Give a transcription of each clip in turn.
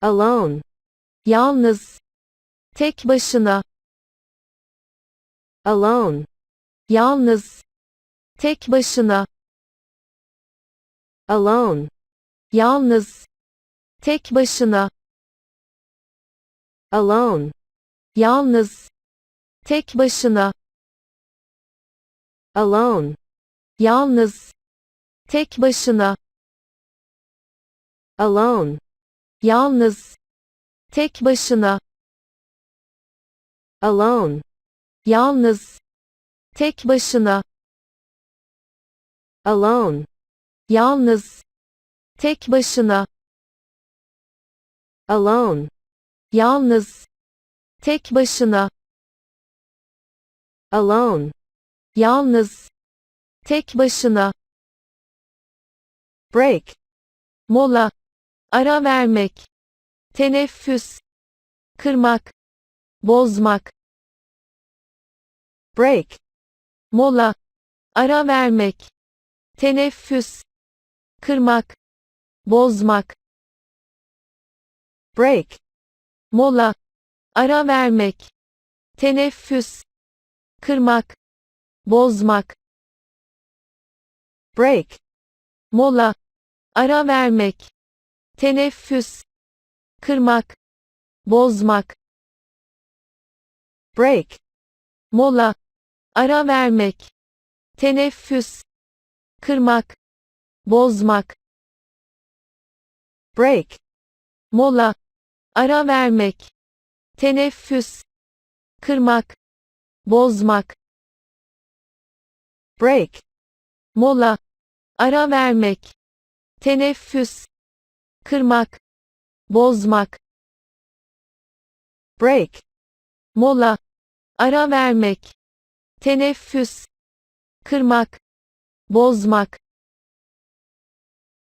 alone, yalnız, tek başına, alone, yalnız, tek başına, alone, yalnız, tek başına, alone, yalnız, tek başına, alone, yalnız, tek başına, alone, yalnız, tek başına, alone, yalnız, tek başına, alone, yalnız, tek başına, alone, yalnız, tek başına, alone, yalnız, tek başına, break, mola, ara vermek, teneffüs, kırmak, bozmak, break, mola, ara vermek, teneffüs, kırmak, bozmak, break, mola, ara vermek, teneffüs, kırmak, bozmak, break, mola, ara vermek, teneffüs, kırmak, bozmak, break, mola, ara vermek, teneffüs, kırmak, bozmak, break, mola, ara vermek, teneffüs, kırmak, bozmak, break, mola, ara vermek, teneffüs, kırmak, bozmak, break, mola, ara vermek, teneffüs, kırmak, bozmak,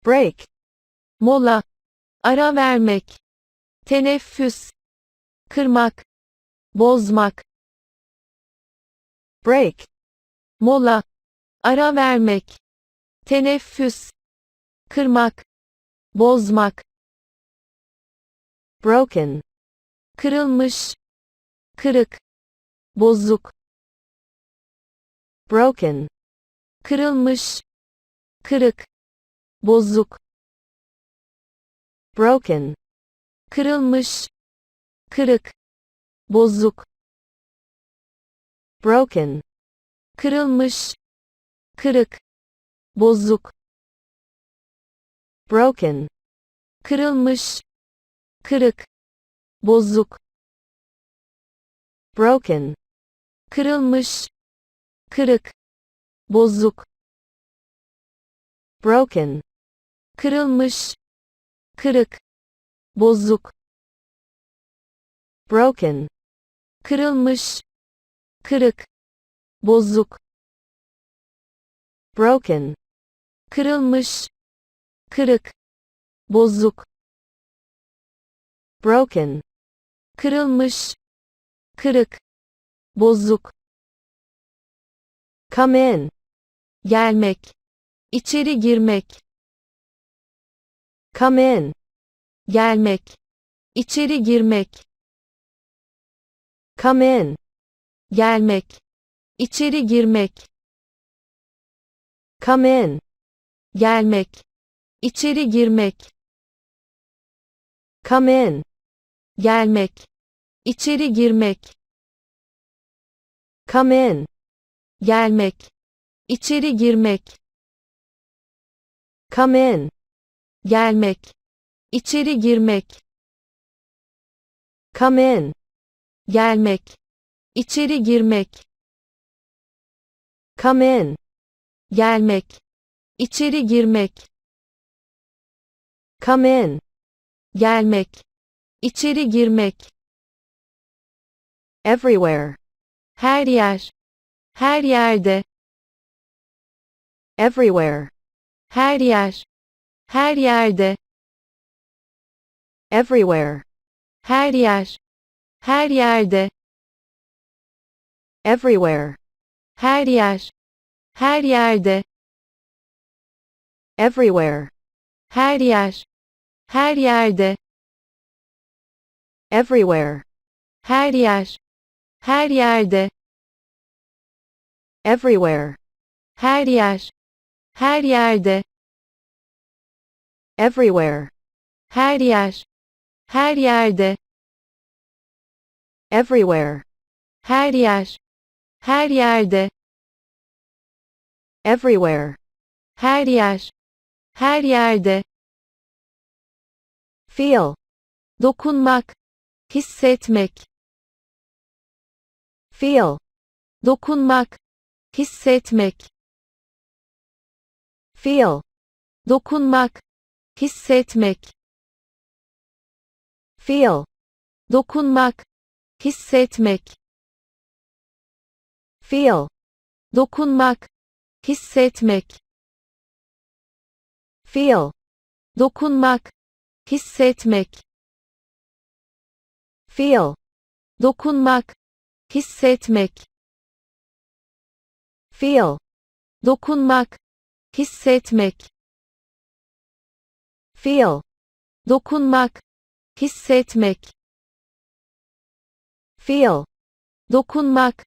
break, mola, ara vermek, teneffüs, kırmak, bozmak, break, mola, ara vermek, teneffüs, kırmak, bozmak, broken, kırılmış, kırık, bozuk, broken, kırılmış, kırık, bozuk, broken, kırılmış, kırık, bozuk, broken, kırılmış, kırık, bozuk, broken, kırılmış, kırık, bozuk, broken, kırılmış, kırık, bozuk, broken, kırılmış, kırık, bozuk, broken, kırılmış, kırık, bozuk, broken, kırılmış, kırık, bozuk, broken, kırılmış, kırık, bozuk, come in, gelmek, içeri girmek, come in, gelmek, içeri girmek, come in, gelmek, içeri girmek, come in, gelmek, içeri girmek, come in, gelmek, içeri girmek, come in, gelmek, içeri girmek, come in, gelmek, içeri girmek, come in, gelmek, içeri girmek, come in, gelmek, içeri girmek, come in, gelmek, içeri girmek, everywhere, her yer, her yerde, everywhere, her yer, her yerde, everywhere, her yer, her yerde, everywhere, her yer, her yerde, everywhere, her yer, her yerde, everywhere, her yer, her yerde, everywhere, her yer, her yerde, everywhere, her yer, her yerde, everywhere, her yer, her yerde, everywhere, her yer, her yerde, feel, dokunmak, hissetmek, feel, dokunmak, hissetmek, feel, dokunmak, hissetmek, feel, dokunmak, hissetmek, feel, dokunmak, hissetmek, feel, dokunmak, hissetmek, feel, dokunmak, hissetmek, feel, dokunmak, hissetmek, feel, dokunmak, hissetmek, feel, dokunmak,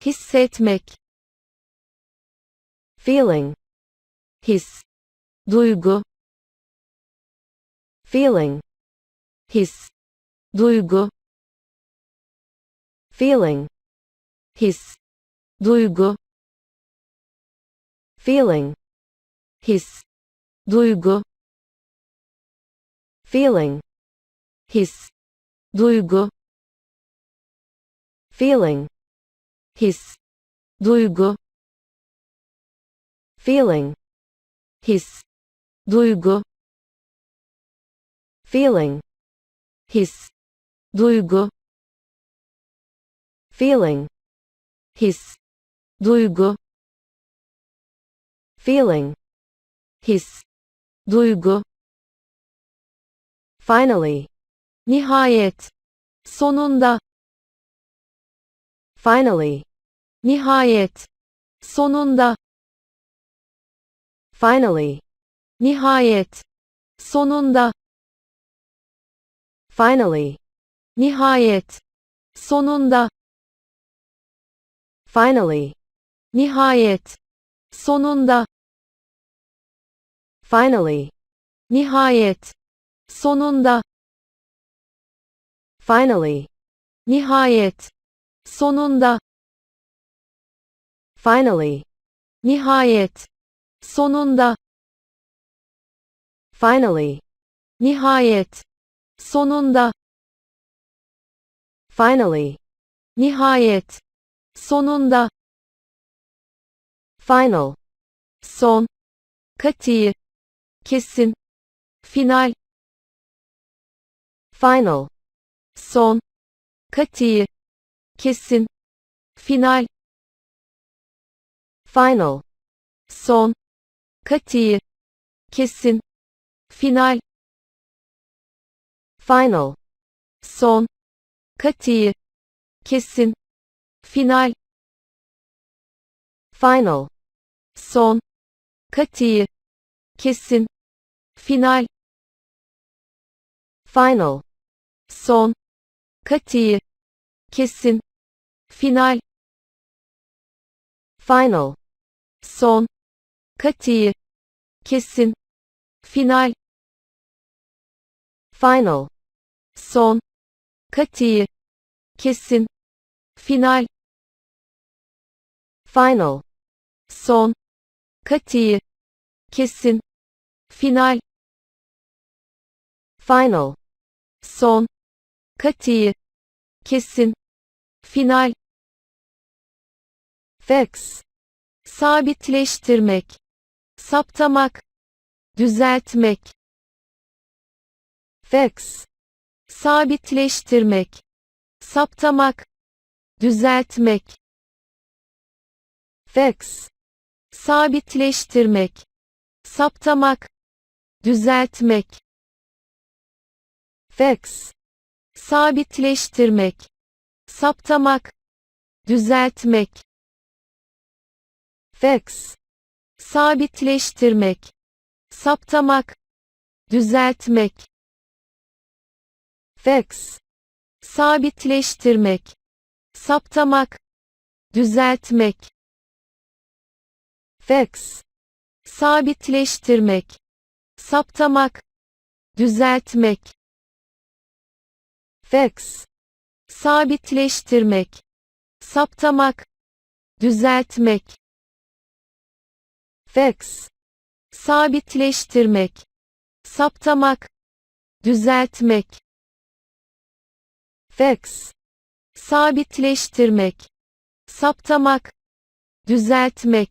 hissetmek, feeling, his, duygu, feeling, his, duygu, feeling, his, duygu, feeling, his, duygu, feeling, his, duygu, feeling, his, duygu, feeling, his, duygu, feeling, his, duygu, feeling, his, duygu, feeling, his, duygu, finally, nihayet, sonunda, finally, nihayet, sonunda, finally, nihayet, sonunda, finally, nihayet, sonunda, finally, nihayet, sonunda, finally, nihayet, sonunda, finally, nihayet, sonunda, finally, nihayet, sonunda, finally, nihayet, sonunda, finally, nihayet, sonunda, final, son, katiyi, kesin, final, final, son, katiyi, kesin, final, final, son, katiyi, kesin, final, final, son, katiyi, kesin, final, final, son, katiyi, kesin, final, final, son, katiyi, kesin, final, final, son, katiyi, kesin, final, final, son, katiyi, kesin, final, final, son, katiyi, kesin, final, final, son, katiyi, kesin, final, fix, sabitleştirmek, saptamak, düzeltmek, fix, sabitleştirmek, saptamak, düzeltmek, fix, sabitleştirmek, saptamak, düzeltmek, fix, sabitleştirmek, saptamak, düzeltmek, fix, sabitleştirmek, saptamak, düzeltmek, fix, sabitleştirmek, saptamak, düzeltmek, fix, sabitleştirmek, saptamak, düzeltmek, fix, sabitleştirmek, saptamak, düzeltmek, fix, sabitleştirmek, saptamak, düzeltmek, fix, sabitleştirmek, saptamak, düzeltmek,